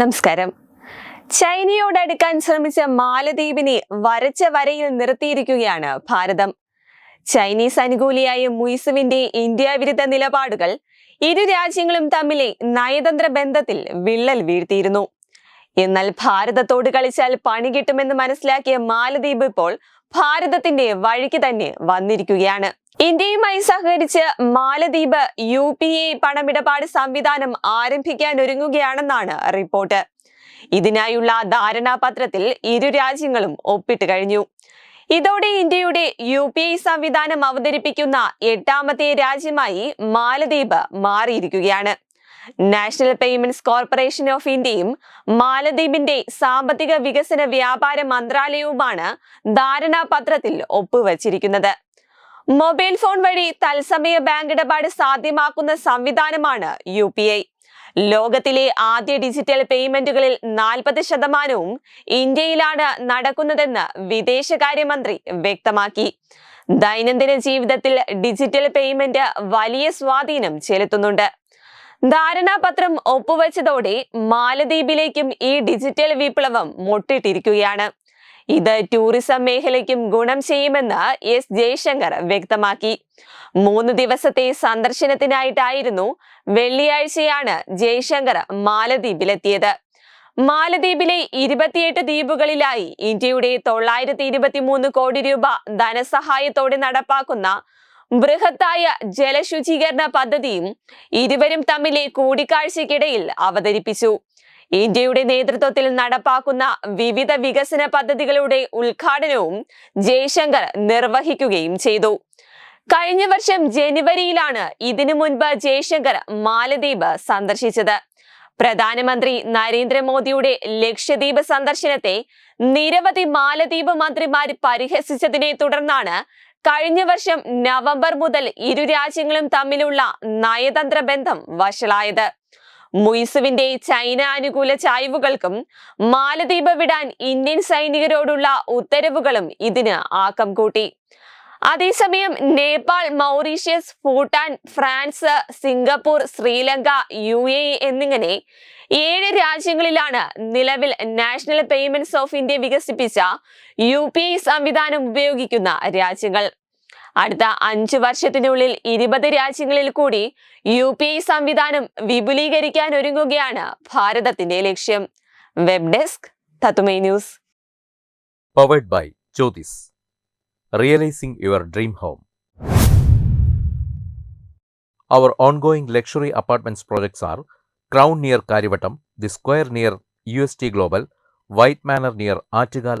നമസ്കാരം. ചൈനയോട് അടുക്കാൻ ശ്രമിച്ച മാലദ്വീപിനെ വരച്ച വരയിൽ നിർത്തിയിരിക്കുകയാണ് ഭാരതം. ചൈനീസ് അനുകൂലിയായ മുയ്സുവിന്റെ ഇന്ത്യ വിരുദ്ധ നിലപാടുകൾ ഇരു രാജ്യങ്ങളും തമ്മിലെ നയതന്ത്ര ബന്ധത്തിൽ വിള്ളൽ വീഴ്ത്തിയിരുന്നു. എന്നാൽ ഭാരതത്തോട് കളിച്ചാൽ പണി കിട്ടുമെന്ന് മനസ്സിലാക്കിയ മാലദ്വീപ് ഇപ്പോൾ ഭാരതത്തിന്റെ വഴിക്ക് തന്നെ വന്നിരിക്കുകയാണ്. ഇന്ത്യയുമായി സഹകരിച്ച് മാലദ്വീപ് യു പി എ പണമിടപാട് സംവിധാനം ആരംഭിക്കാൻ ഒരുങ്ങുകയാണെന്നാണ് റിപ്പോർട്ട്. ഇതിനായുള്ള ധാരണാപത്രത്തിൽ ഇരു രാജ്യങ്ങളും ഒപ്പിട്ട് കഴിഞ്ഞു. ഇതോടെ ഇന്ത്യയുടെ യു പി ഐ സംവിധാനം അവതരിപ്പിക്കുന്ന എട്ടാമത്തെ രാജ്യമായി മാലദ്വീപ് മാറിയിരിക്കുകയാണ്. നാഷണൽ പേയ്മെന്റ്സ് കോർപ്പറേഷൻ ഓഫ് ഇന്ത്യയും മാലദ്വീപിന്റെ സാമ്പത്തിക വികസന വ്യാപാര മന്ത്രാലയവുമാണ് ധാരണാപത്രത്തിൽ ഒപ്പുവച്ചിരിക്കുന്നത്. മൊബൈൽ ഫോൺ വഴി തത്സമയ ബാങ്ക് ഇടപാട് സാധ്യമാക്കുന്ന സംവിധാനമാണ് യു പി ഐ. ലോകത്തിലെ ആദ്യ ഡിജിറ്റൽ പേയ്മെന്റുകളിൽ നാൽപ്പത് ശതമാനവും ഇന്ത്യയിലാണ് നടക്കുന്നതെന്ന് വിദേശകാര്യമന്ത്രി വ്യക്തമാക്കി. ദൈനംദിന ജീവിതത്തിൽ ഡിജിറ്റൽ പേയ്മെന്റ് വലിയ സ്വാധീനം ചെലുത്തുന്നുണ്ട്. ധാരണാപത്രം ഒപ്പുവെച്ചതോടെ മാലദ്വീപിലേക്കും ഈ ഡിജിറ്റൽ വിപ്ലവം മുട്ടിട്ടിരിക്കുകയാണ്. ഇത് ടൂറിസം മേഖലയ്ക്കും ഗുണം ചെയ്യുമെന്ന് എസ് ജയശങ്കർ വ്യക്തമാക്കി. മൂന്ന് ദിവസത്തെ സന്ദർശനത്തിനായിട്ടായിരുന്നു വെള്ളിയാഴ്ചയാണ് ജയശങ്കർ മാലദ്വീപിലെത്തിയത്. മാലദ്വീപിലെ ഇരുപത്തിയെട്ട് ദ്വീപുകളിലായി ഇന്ത്യയുടെ തൊള്ളായിരത്തി ഇരുപത്തിമൂന്ന് കോടി രൂപ ധനസഹായത്തോടെ നടപ്പാക്കുന്ന ബൃഹത്തായ ജലശുചീകരണ പദ്ധതിയും ഇരുവരും തമ്മിലെ കൂടിക്കാഴ്ചയ്ക്കിടയിൽ അവതരിപ്പിച്ചു. ഇന്ത്യയുടെ നേതൃത്വത്തിൽ നടപ്പാക്കുന്ന വിവിധ വികസന പദ്ധതികളുടെ ഉദ്ഘാടനവും ജയശങ്കർ നിർവഹിക്കുകയും ചെയ്തു. കഴിഞ്ഞ വർഷം ജനുവരിയിലാണ് ഇതിനു മുൻപ് ജയശങ്കർ മാലദ്വീപ് സന്ദർശിച്ചത്. പ്രധാനമന്ത്രി നരേന്ദ്രമോദിയുടെ ലക്ഷദ്വീപ് സന്ദർശനത്തെ നിരവധി മാലദ്വീപ് മന്ത്രിമാർ പരിഹസിച്ചതിനെ തുടർന്നാണ് കഴിഞ്ഞ വർഷം നവംബർ മുതൽ ഇരു രാജ്യങ്ങളും തമ്മിലുള്ള നയതന്ത്ര ബന്ധം വഷളായത്. മുയിസുവിന്റെ ചൈന അനുകൂല ചായ്വുകൾക്കും മാലദ്വീപ് വിടാൻ ഇന്ത്യൻ സൈനികരോടുള്ള ഉത്തരവുകളും ഇതിന് ആക്കം കൂട്ടി. അതേസമയം Nepal Mauritius Bhutan France Singapore Sri Lanka U A എന്നിങ്ങനെ ഏഴ് രാജ്യങ്ങളിലാണ് നിലവിൽ നാഷണൽ പേയ്മെന്റ്സ് ഓഫ് ഇന്ത്യ വികസിപ്പിച്ച യു സംവിധാനം ഉപയോഗിക്കുന്ന രാജ്യങ്ങൾ. അടുത്ത അഞ്ചു വർഷത്തിനുള്ളിൽ ഇരുപത് രാജ്യങ്ങളിൽ കൂടി യു പി ഐ സംവിധാനം വിപുലീകരിക്കാൻ ഒരുങ്ങുകയാണ് ഭാരതത്തിന്റെ ലക്ഷ്യം web desk Tatwamayi news powered by Jyotis. Realizing your dream home. Our ongoing luxury apartments projects are Crown near Karivattam, The Square near UST Global, White Manor near Achigal